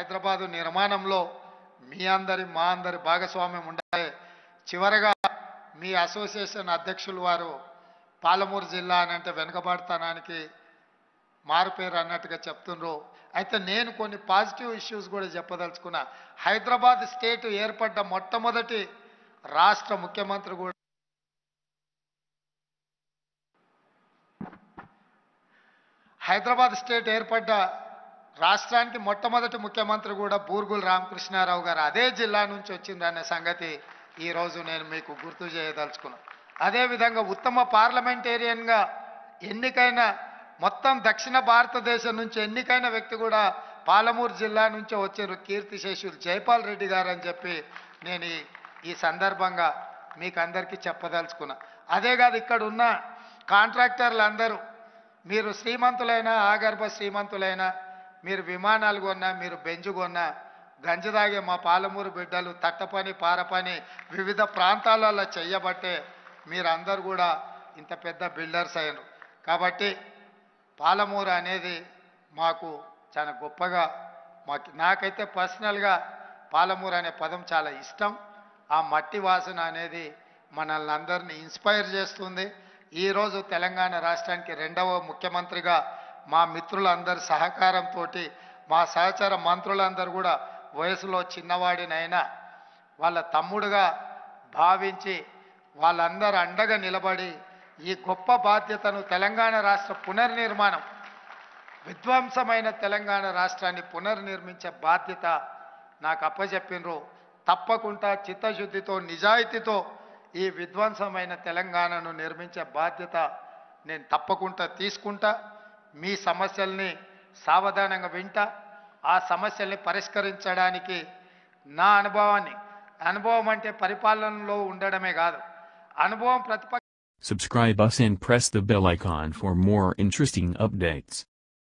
హైదరాబాదు నిర్మాణంలో మీ అందరి మా అందరి భాగస్వామ్యం ఉండాలి. చివరగా మీ అసోసియేషన్ అధ్యక్షులు వారు పాలమూరు జిల్లా అని అంటే వెనుకబడతానానికి మారుపేరు అన్నట్టుగా చెప్తుండ్రు. అయితే నేను కొన్ని పాజిటివ్ ఇష్యూస్ కూడా చెప్పదలుచుకున్నా. హైదరాబాద్ స్టేట్ ఏర్పడ్డ మొట్టమొదటి రాష్ట్ర ముఖ్యమంత్రి కూడా హైదరాబాద్ స్టేట్ ఏర్పడ్డ రాష్ట్రానికి మొట్టమొదటి ముఖ్యమంత్రి కూడా బూర్గుల రామకృష్ణారావు గారు అదే జిల్లా నుంచి వచ్చిందనే సంగతి ఈరోజు నేను మీకు గుర్తు చేయదలుచుకున్నాను అదేవిధంగా ఉత్తమ పార్లమెంటేరియన్గా ఎన్నికైన మొత్తం దక్షిణ భారతదేశం నుంచి ఎన్నికైన వ్యక్తి కూడా పాలమూరు జిల్లా నుంచే వచ్చారు కీర్తిశేషులు జైపాల్ రెడ్డి గారు అని చెప్పి నేను ఈ ఈ సందర్భంగా మీకు అందరికీ చెప్పదలుచుకున్నా. అదే కాదు ఇక్కడ ఉన్న కాంట్రాక్టర్లు అందరూ మీరు శ్రీమంతులైనా ఆగర్భ శ్రీమంతులైనా మీరు విమానాలు కొన్నా మీరు బెంజు కొన్నా గంజి తాగే మా పాలమూరు బిడ్డలు తట్టపని పారపని వివిధ ప్రాంతాలలో చెయ్యబట్టే మీరందరూ కూడా ఇంత పెద్ద బిల్డర్స్ అయ్యారు. కాబట్టి పాలమూరు అనేది మాకు చాలా గొప్పగా మాకు నాకైతే పర్సనల్గా పాలమూరు అనే పదం చాలా ఇష్టం. ఆ మట్టి వాసన అనేది మనల్ని అందరినీ ఇన్స్పైర్ చేస్తుంది. ఈరోజు తెలంగాణ రాష్ట్రానికి రెండవ ముఖ్యమంత్రిగా మా మిత్రులందరి సహకారంతో మా సహచర మంత్రులందరూ కూడా వయసులో చిన్నవాడినైనా వాళ్ళ తమ్ముడుగా భావించి వాళ్ళందరూ అండగా నిలబడి ఈ గొప్ప బాధ్యతను తెలంగాణ రాష్ట్ర పునర్నిర్మాణం విధ్వంసమైన తెలంగాణ రాష్ట్రాన్ని పునర్నిర్మించే బాధ్యత నాకు అప్పచెప్పినరు తప్పకుండా చిత్తశుద్ధితో నిజాయితీతో ఈ విధ్వంసమైన తెలంగాణను నిర్మించే బాధ్యత నేను తప్పకుండా తీసుకుంటా. మీ సమస్యల్ని సావధానంగా వింటా ఆ సమస్యల్ని పరిష్కరించడానికి నా అనుభవాన్ని అనుభవం అంటే పరిపాలనలో ఉండడమే కాదు అనుభవం ప్రతిపక్ష Subscribe us and press the bell icon for more interesting updates.